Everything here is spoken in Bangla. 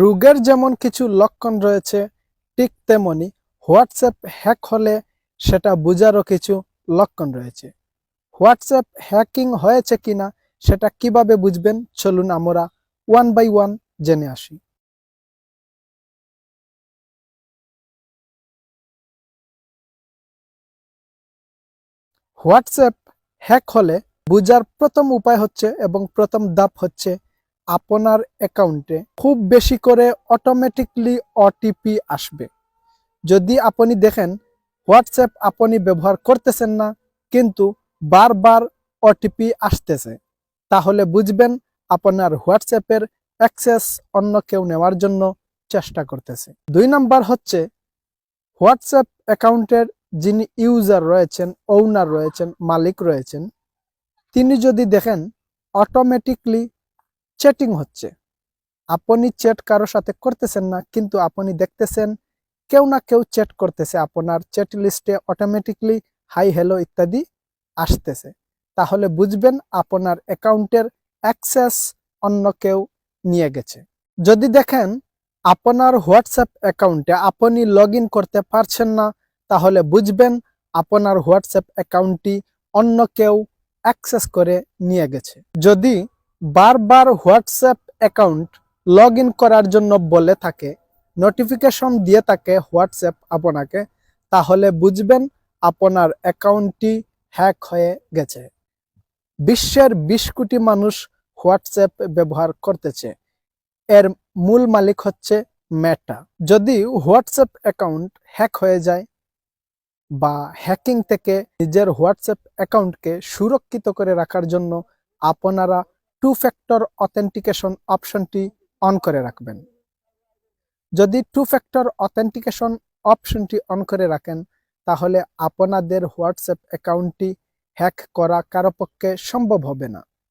রোগের যেমন কিছু লক্ষণ রয়েছে, ঠিক তেমনি হোয়াটসঅ্যাপ হ্যাক হলে সেটা বোঝারও কিছু লক্ষণ রয়েছে। হোয়াটসঅ্যাপ হ্যাকিং হয়েছে কিনা সেটা কীভাবে বুঝবেন চলুন আমরা ওয়ান বাই ওয়ান জেনে আসি। হোয়াটসঅ্যাপ হ্যাক হলে বোঝার প্রথম উপায় হচ্ছে এবং প্রথম ধাপ হচ্ছে আপনার অ্যাকাউন্টে খুব বেশি করে অটোমেটিকলি ওটিপি আসবে। যদি আপনি দেখেন হোয়াটসঅ্যাপ আপনি ব্যবহার করতেছেন না, কিন্তু বারবার ওটিপি আসতেছে, তাহলে বুঝবেন আপনার হোয়াটসঅ্যাপের অ্যাক্সেস অন্য কেউ নেওয়ার জন্য চেষ্টা করতেছে। দুই নাম্বার হচ্ছে হোয়াটসঅ্যাপ অ্যাকাউন্টের যিনি ইউজার রয়েছেন ওনার রয়েছেন, মালিক রয়েছেন, তিনি যদি দেখেন অটোমেটিকলি চ্যাটিং হচ্ছে। আপনি চ্যাট কারোর সাথে করতেছেন না, কিন্তু আপনি দেখতেছেন কেউ না কেউ চ্যাট করতেছে, আপনার চ্যাট লিস্টে অটোমেটিকলি হাই হ্যালো ইত্যাদি আসতেছে। তাহলে বুঝবেন আপনার অ্যাকাউন্টের অ্যাক্সেস অন্য কেউ নিয়ে গেছে। যদি দেখেন আপনার হোয়াটসঅ্যাপ অ্যাকাউন্টে আপনি লগ করতে পারছেন না, তাহলে বুঝবেন আপনার হোয়াটসঅ্যাপ অ্যাকাউন্টটি অন্য কেউ অ্যাক্সেস করে নিয়ে গেছে। যদি বারবার হোয়াটসঅ্যাপ অ্যাকাউন্ট লগ করার জন্য বলে থাকে, নোটিফিকেশন দিয়ে থাকে হোয়াটসঅ্যাপ আপনাকে, তাহলে বুঝবেন আপনার অ্যাকাউন্টটি হ্যাক হয়ে গেছে। বিশ্বের বিশ কোটি মানুষ হোয়াটসঅ্যাপ ব্যবহার করতেছে। এর মূল মালিক হচ্ছে মেটা যদি হোয়াটসঅ্যাপ অ্যাকাউন্ট হ্যাক হয়ে যায় বা হ্যাকিং থেকে নিজের হোয়াটসঅ্যাপ অ্যাকাউন্টকে সুরক্ষিত করে রাখার জন্য আপনারা টু ফ্যাক্টর অথেন্টিকেশন অপশনটি অন করে রাখবেন। যদি টু ফ্যাক্টর অথেন্টিকেশন অপশনটি অন করে রাখেন, তাহলে আপনাদের হোয়াটসঅ্যাপ অ্যাকাউন্টটি হ্যাক করা কারও পক্ষে সম্ভব হবে না।